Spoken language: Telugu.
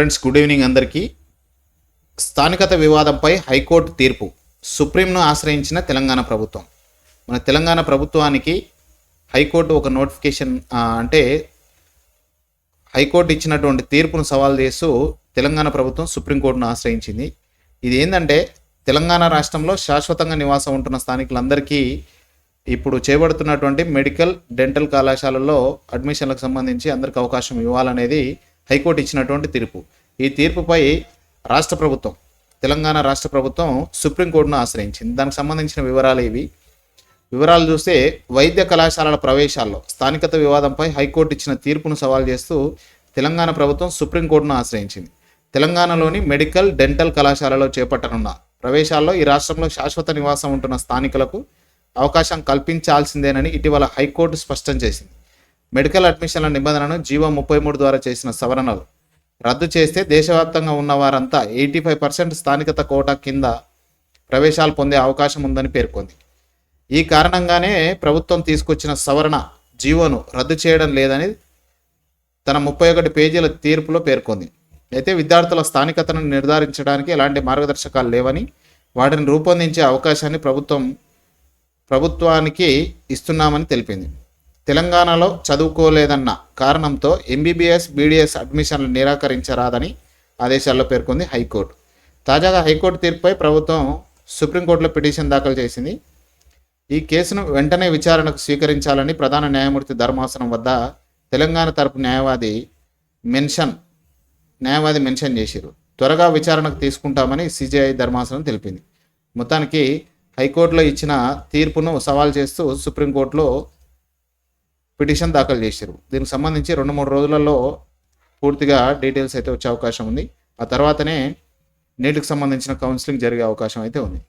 ఫ్రెండ్స్ గుడ్ ఈవినింగ్ అందరికీ. స్థానికత వివాదంపై హైకోర్టు తీర్పు. సుప్రీంను ఆశ్రయించిన తెలంగాణ ప్రభుత్వం. మన తెలంగాణ ప్రభుత్వానికి హైకోర్టు ఒక నోటిఫికేషన్ అంటే హైకోర్టు ఇచ్చినటువంటి తీర్పును సవాల్ చేస్తూ తెలంగాణ ప్రభుత్వం సుప్రీంకోర్టును ఆశ్రయించింది. ఇది ఏంటంటే తెలంగాణ రాష్ట్రంలో శాశ్వతంగా నివాసం ఉంటున్న స్థానికులందరికీ ఇప్పుడు చేపడుతున్నటువంటి మెడికల్ డెంటల్ కళాశాలలో అడ్మిషన్లకు సంబంధించి అందరికి అవకాశం ఇవ్వాలనేది హైకోర్టు ఇచ్చినటువంటి తీర్పు. ఈ తీర్పుపై రాష్ట్ర ప్రభుత్వం తెలంగాణ రాష్ట్ర ప్రభుత్వం సుప్రీంకోర్టును ఆశ్రయించింది. దానికి సంబంధించిన వివరాలు ఇవి. వివరాలు చూస్తే వైద్య కళాశాలల ప్రవేశాల్లో స్థానికత వివాదంపై హైకోర్టు ఇచ్చిన తీర్పును సవాల్ చేస్తూ తెలంగాణ ప్రభుత్వం సుప్రీంకోర్టును ఆశ్రయించింది. తెలంగాణలోని మెడికల్ డెంటల్ కళాశాలలో చేపట్టనున్న ప్రవేశాల్లో ఈ రాష్ట్రంలో శాశ్వత నివాసం ఉంటున్న స్థానికులకు అవకాశం కల్పించాల్సిందేనని ఇటీవల హైకోర్టు స్పష్టం చేసింది. మెడికల్ అడ్మిషన్ల నిబంధనను జీవో ముప్పై మూడు ద్వారా చేసిన సవరణలు. రద్దు చేస్తే దేశవ్యాప్తంగా ఉన్న వారంతా ఎయిటీ ఫైవ్ పర్సెంట్ స్థానికత కోటా కింద ప్రవేశాలు పొందే అవకాశం ఉందని పేర్కొంది. ఈ కారణంగానే ప్రభుత్వం తీసుకొచ్చిన సవరణ జీవోను రద్దు చేయడం లేదని తన ముప్పై ఒకటి పేజీల తీర్పులో పేర్కొంది. అయితే విద్యార్థుల స్థానికతను నిర్ధారించడానికి ఎలాంటి మార్గదర్శకాలు లేవని వాటిని రూపొందించే అవకాశాన్ని ప్రభుత్వం ప్రభుత్వానికి ఇస్తున్నామని తెలిపింది. తెలంగాణలో చదువుకోలేదన్న కారణంతో ఎంబీబీఎస్ బీడీఎస్ అడ్మిషన్లు నిరాకరించరాదని ఆదేశాల్లో పేర్కొంది హైకోర్టు. తాజాగా హైకోర్టు తీర్పుపై ప్రభుత్వం సుప్రీంకోర్టులో పిటిషన్ దాఖలు చేసింది. ఈ కేసును వెంటనే విచారణకు స్వీకరించాలని ప్రధాన న్యాయమూర్తి ధర్మాసనం వద్ద తెలంగాణ తరపు న్యాయవాది మెన్షన్ న్యాయవాది మెన్షన్ చేశారు త్వరగా విచారణకు తీసుకుంటామని సిజేఐ ధర్మాసనం తెలిపింది. మొత్తానికి హైకోర్టులో ఇచ్చిన తీర్పును సవాల్ చేస్తూ సుప్రీంకోర్టులో పిటిషన్ దాఖలు చేశారు దీనికి సంబంధించి రెండు మూడు రోజులలో పూర్తిగా డీటెయిల్స్ అయితే వచ్చే అవకాశం ఉంది. ఆ తర్వాతనే నీటికి సంబంధించిన కౌన్సిలింగ్ జరిగే అవకాశం అయితే ఉంది.